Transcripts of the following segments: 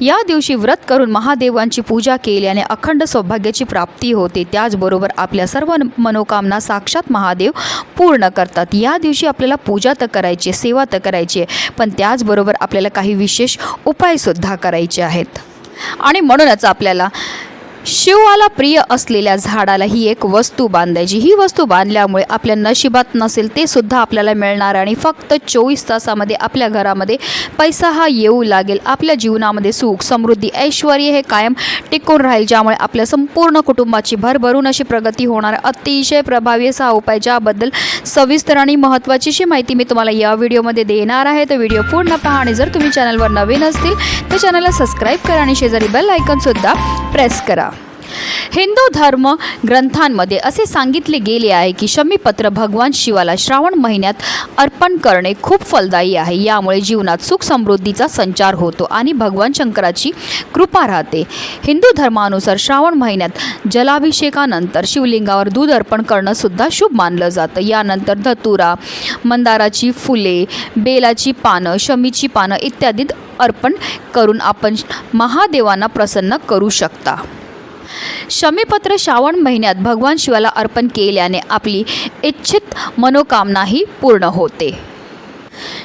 या दिवशी व्रत करून महादेवांची पूजा केल्याने अखंड सौभाग्याची प्राप्ती होते. त्याचबरोबर आपल्या सर्व मनोकामना साक्षात महादेव पूर्ण करतात. या दिवशी आपल्याला पूजा तर करायची आहे, सेवा तर करायची आहे पण त्याचबरोबर आपल्याला काही विशेष उपायसुद्धा करायचे आहेत. आणि म्हणूनच आपल्याला शिवाला प्रिय असलेल्या झाडाला ही एक वस्तू बांधायची. ही वस्तू बांधल्यामुळे आपल्या नशिबात नसेल ते सुद्धा आपल्याला मिळणार आणि फक्त चोवीस तासामध्ये आपल्या घरामध्ये पैसा हा येऊ लागेल. आपल्या जीवनामध्ये सुख समृद्धी ऐश्वर हे कायम टिकून राहील ज्यामुळे आपल्या संपूर्ण कुटुंबाची भरभरून अशी प्रगती होणार. अतिशय प्रभावी असा हा उपाय ज्याबद्दल सविस्तर आणि महत्त्वाची अशी माहिती मी तुम्हाला या व्हिडिओमध्ये देणार आहे. तर व्हिडिओ पूर्ण पहा आणि जर तुम्ही चॅनलवर नवीन असतील तर चॅनलला सबस्क्राईब करा आणि शेजारी बेल आयकॉनसुद्धा प्रेस करा. हिंदू धर्म ग्रंथांमध्ये असे सांगितले गेले आहे की शमीपत्र भगवान शिवाला श्रावण महिन्यात अर्पण करणे खूप फलदायी आहे. यामुळे जीवनात सुख समृद्धीचा संचार होतो आणि भगवान शंकराची कृपा राहते. हिंदू धर्मानुसार श्रावण महिन्यात जलाभिषेकानंतर शिवलिंगावर दूध अर्पण करणं सुद्धा शुभ मानलं जातं. यानंतर धतुरा मंदाराची फुले बेलाची पानं शमीची पानं इत्यादी अर्पण करून आपण महादेवांना प्रसन्न करू शकता. शमीपत्र श्रावण महिन्यात भगवान शिवाला अर्पण केल्याने आपली इच्छित मनोकामनाही पूर्ण होते.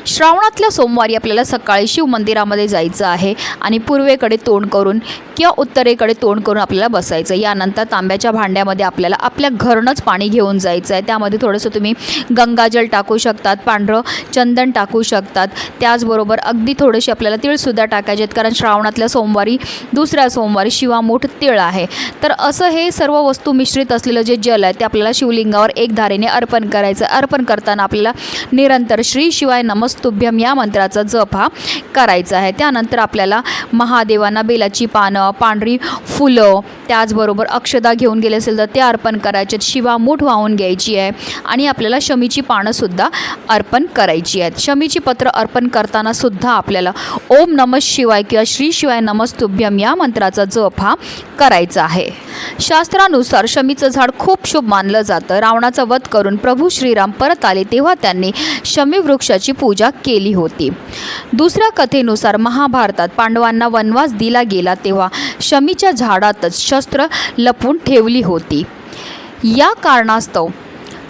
श्रावणातल्या सोमवारी आपल्याला सकाळी शिव मंदिरामध्ये जायचं आहे आणि पूर्वेकडे तोंड करून किंवा उत्तरेकडे तोंड करून आपल्याला बसायचं यानंतर तांब्याच्या भांड्यामध्ये आपल्याला आपल्या घरनंच पाणी घेऊन जायचं आहे. त्यामध्ये थोडंसं तुम्ही गंगाजल टाकू शकतात पांढरं चंदन टाकू शकतात. त्याचबरोबर अगदी थोडेसे आपल्याला तिळसुद्धा टाकायचे आहेत. कारण श्रावणातल्या सोमवारी दुसऱ्या सोमवारी शिवामूठ तिळ आहे. तर असं हे सर्व वस्तू मिश्रित असलेलं जे जल आहे ते आपल्याला शिवलिंगावर एक धारेने अर्पण करायचं अर्पण करताना आपल्याला निरंतर श्री शिवाय नमस्तुभ्यम या मंत्राचा जप हा करायचा आहे. त्यानंतर आपल्याला महादेवांना बेलाची पानं पांढरी फुलं त्याचबरोबर अक्षदा घेऊन गेले असेल तर ते अर्पण करायचे. शिवा मूठ वाहून घ्यायची आहे आणि आपल्याला शमीची पानंसुद्धा अर्पण करायची आहेत. शमीची पत्र अर्पण करताना सुद्धा आपल्याला ओम नमः शिवाय किंवा श्री शिवाय नमस्तुभ्यम या मंत्राचा जप हा करायचा आहे. शास्त्रानुसार शमीचं झाड खूप शुभ मानलं जातं. रावणाचा वध करून प्रभू श्रीराम परत आले तेव्हा त्यांनी शमी वृक्षाची पूजा केली होती. दुसऱ्या कथेनुसार महाभारतात पांडवांना वनवास दिला गेला तेव्हा शमीच्या झाडातच शस्त्र लपून ठेवली होती. या कारणास्तव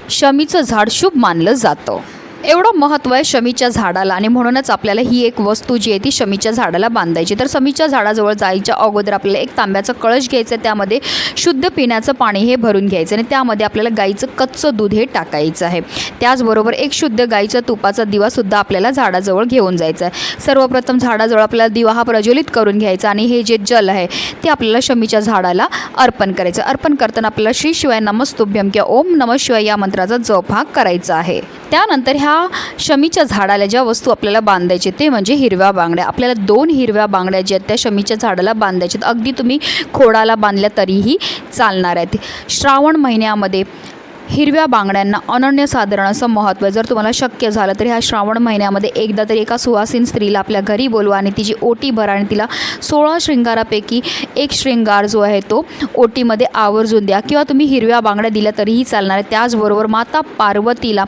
शमीचं झाड शुभ मानलं जातं. एवढं महत्त्व आहे शमीच्या झाडाला आणि म्हणूनच आपल्याला ही एक वस्तू जी आहे ती शमीच्या झाडाला बांधायची. तर शमीच्या झाडाजवळ जायच्या अगोदर आपल्याला एक तांब्याचं कळश घ्यायचं आहे त्यामध्ये शुद्ध पिण्याचं पाणी हे भरून घ्यायचं आणि त्यामध्ये आपल्याला गाईचं कच्चं दूध हे टाकायचं आहे. त्याचबरोबर एक शुद्ध गाईच्या तुपाचा दिवासुद्धा आपल्याला झाडाजवळ घेऊन जायचं आहे. सर्वप्रथम झाडाजवळ आपल्याला दिवा हा प्रज्वलित करून घ्यायचा आणि हे जे जल आहे ते आपल्याला शमीच्या झाडाला अर्पण करायचं अर्पण करताना आपल्याला श्री शिवाय नमस्तुभ्यम किंवा ओम नम शिवाय या मंत्राचा जप हा करायचा आहे. त्यानंतर ह्या शमीच्या झाडाला ज्या वस्तू आपल्याला बांधायचे ते म्हणजे हिरव्या बांगड्या. आपल्याला दोन हिरव्या बांगड्या ज्या आहेत त्या शमीच्या झाडाला बांधायच्यात अगदी तुम्ही खोडाला बांधल्या तरीही चालणार आहेत. श्रावण महिन्यामध्ये हिरव्या बांगड्यांना अनन्यसाधारण असं महत्त्व जर तुम्हाला शक्य झालं तर ह्या श्रावण महिन्यामध्ये एकदा तरी एका सुवासीन स्त्रीला आपल्या घरी बोलवा आणि तिची ओटी भरा आणि तिला सोळा शृंगारापैकी एक शृंगार जो आहे तो ओटीमध्ये आवर्जून द्या. किंवा तुम्ही हिरव्या बांगड्या दिल्या तरीही चालणार आहे. त्याचबरोबर माता पार्वतीला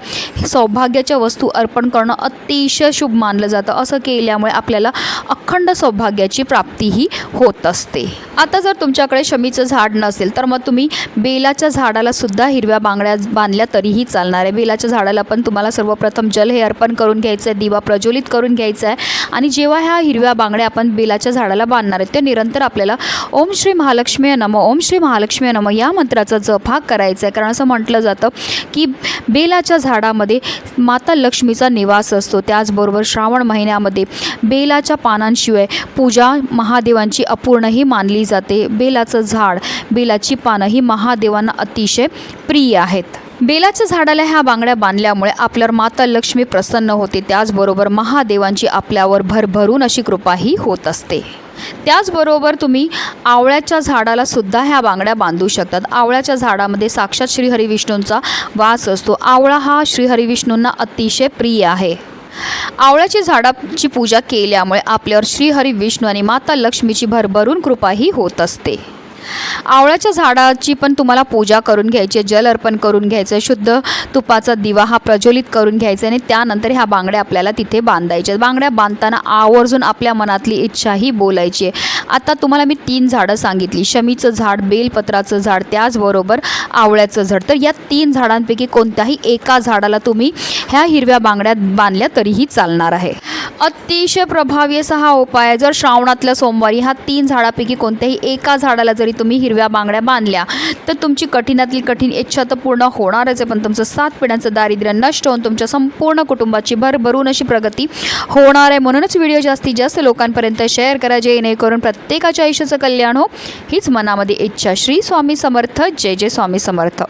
सौभाग्याच्या वस्तू अर्पण करणं अतिशय शुभ मानलं जातं. असं केल्यामुळे आपल्याला अखंड सौभाग्याची प्राप्तीही होत असते. आता जर तुमच्याकडे शमीचं झाड नसेल तर मग तुम्ही बेलाच्या झाडाला सुद्धा हिरव्या बांगड्या बांधल्या तरीही चालणार आहे. बेलाच्या झाडाला पण तुम्हाला सर्वप्रथम जल हे अर्पण करून घ्यायचं आहे दिवा प्रज्वलित करून घ्यायचा आहे आणि जेव्हा ह्या हिरव्या बांगड्या आपण बेलाच्या झाडाला बांधणार आहेत ते निरंतर आपल्याला ओम श्री महालक्ष्मी नम ओम श्री महालक्ष्मी नम या मंत्राचा जप हा करायचा आहे कारण असं म्हटलं जातं की बेलाच्या झाडामध्ये माता लक्ष्मीचा निवास असतो. त्याचबरोबर श्रावण महिन्यामध्ये बेलाच्या पानांशिवाय पूजा महादेवांची अपूर्णही मानली जाते. बेलाचं झाड बेलाची पानं ही महादेवांना अतिशय प्रिय आहेत. बेलाच्या झाडाला ह्या बांगड्या बांधल्यामुळे आपल्यावर माता लक्ष्मी प्रसन्न होते. त्याचबरोबर महादेवांची आपल्यावर भरभरून अशी कृपाही होत असते. त्याचबरोबर तुम्ही आवळ्याच्या झाडाला सुद्धा ह्या बांगड्या बांधू शकतात. आवळ्याच्या झाडामध्ये साक्षात श्रीहरिविष्णूंचा वास असतो. आवळा हा श्रीहरिविष्णूंना अतिशय प्रिय आहे. आवळ्याची झाडाची पूजा केल्यामुळे आपल्यावर श्रीहरी विष्णू आणि माता लक्ष्मीची भरभरून कृपाही होत असते. आवळ्याच्या झाडाची पण तुम्हाला पूजा करून घ्यायची जल अर्पण करून घ्यायचं आहे, शुद्ध तुपाचा दिवा हा प्रज्वलित करून घ्यायचा आहे आणि त्यानंतर ह्या बांगड्या आपल्याला तिथे बांधायच्या. बांगड्या बांधताना आवर्जून आपल्या मनातली इच्छाही बोलायची आहे. आता तुम्हाला मी तीन झाडं सांगितली. शमीचं झाड बेलपत्राचं झाड त्याचबरोबर आवळ्याचं झाड. तर या तीन झाडांपैकी कोणत्याही एका झाडाला तुम्ही ह्या हिरव्या बांगड्या बांधल्या तरीही चालणार आहे. अतिशय प्रभावी असा हा उपाय आहे. जर श्रावणातल्या सोमवारी ह्या तीन झाडापैकी कोणत्याही एका झाडाला जरी तुम्ही हिरव्या बांगड्या बांधल्या तर तुमची कठीणातली कठीण इच्छा तर पूर्ण होणारच आहे. पण तुमचं सात पिढ्यांचं दारिद्र्य नष्ट होऊन तुमच्या संपूर्ण कुटुंबाची भरभरून अशी प्रगती होणार आहे. म्हणूनच व्हिडिओ जास्तीत जास्त लोकांपर्यंत शेअर करा जेणेकरून प्रत्येकाच्या आयुष्याचं कल्याण हो. हीच मनामध्ये इच्छा. श्री स्वामी समर्थ. जय जय स्वामी समर्थ.